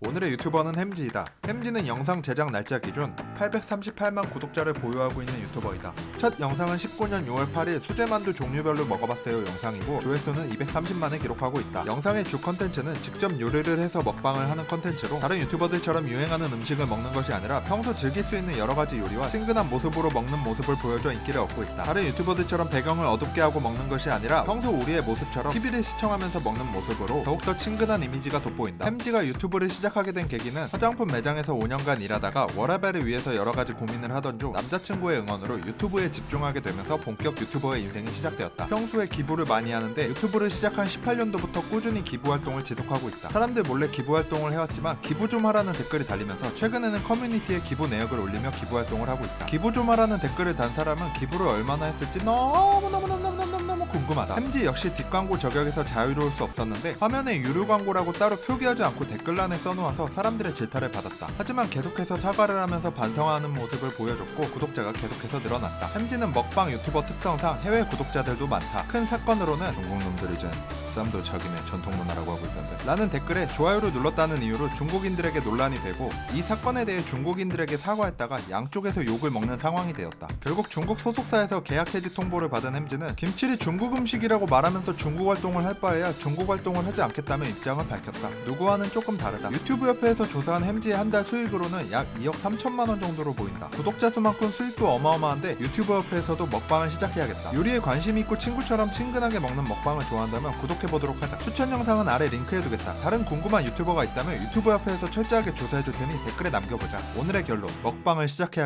오늘의 유튜버는 햄지이다. 햄지는 영상 제작 날짜 기준 838만 구독자를 보유하고 있는 유튜버이다. 첫 영상은 19년 6월 8일 수제만두 종류별로 먹어봤어요 영상이고 조회수는 230만을 기록하고 있다. 영상의 주 컨텐츠는 직접 요리를 해서 먹방을 하는 컨텐츠로 다른 유튜버들처럼 유행하는 음식을 먹는 것이 아니라 평소 즐길 수 있는 여러 가지 요리와 친근한 모습으로 먹는 모습을 보여줘 인기를 얻고 있다. 다른 유튜버들처럼 배경을 어둡게 하고 먹는 것이 아니라 평소 우리의 모습처럼 TV를 시청하면서 먹는 모습으로 더욱더 친근한 이미지가 돋보인다. 햄지가 유튜브를 시작하게 된 계기는 화장품 매장에서 5년간 일하다가 워라벨을 위해서 여러 가지 고민을 하던 중 남자친구의 응원으로 유튜브에 집중하게 되면서 본격 유튜버의 인생이 시작되었다. 평소에 기부를 많이 하는데 유튜브를 시작한 18년도부터 꾸준히 기부 활동을 지속하고 있다. 사람들 몰래 기부 활동을 해왔지만 기부 좀 하라는 댓글이 달리면서 최근에는 커뮤니티에 기부 내역을 올리며 기부 활동을 하고 있다. 기부 좀 하라는 댓글을 단 사람은 기부를 얼마나 했을지 너무너무너무너무너무 궁금하다. 햄지 역시 뒷광고 저격에서 자유로울 수 없었는데 화면에 유료 광고라고 따로 표기하지 않고 댓글란에 써놓아서 사람들의 질타를 받았다. 하지만 계속해서 사과를 하면서 반성 하는 모습을 보여줬고 구독자가 계속해서 늘어났다. 햄지는 먹방 유튜버 특성상 해외 구독자들도 많다. 큰 사건으로는 중국 놈들 이 젠 쌈도 자기네 전통 문화라고 하고 있던데 라는 댓글에 좋아요를 눌렀다는 이유로 중국인들에게 논란이 되고 이 사건에 대해 중국인들에게 사과했다가 양쪽에서 욕을 먹는 상황이 되었다. 결국 중국 소속사에서 계약 해지 통보를 받은 햄즈는 김치를 중국 음식이라고 말하면서 중국 활동을 할 바에야 중국 활동을 하지 않겠다며 입장을 밝혔다. 누구와는 조금 다르다. 유튜브 협회에서 조사한 햄즈의 한 달 수익으로는 약 2억 3천만 원 정도 로 보인다. 구독자 수만큼 수익도 어마어마한데 유튜브 협회에서도 먹방을 시작해야겠다. 요리에 관심 있고 친구처럼 친근하게 먹는 먹방을 좋아한다면 구독해보도록 하자. 추천 영상은 아래 링크해두겠다. 다른 궁금한 유튜버가 있다면 유튜브 협회에서 철저하게 조사해줄 테니 댓글에 남겨보자. 오늘의 결론 먹방을 시작해야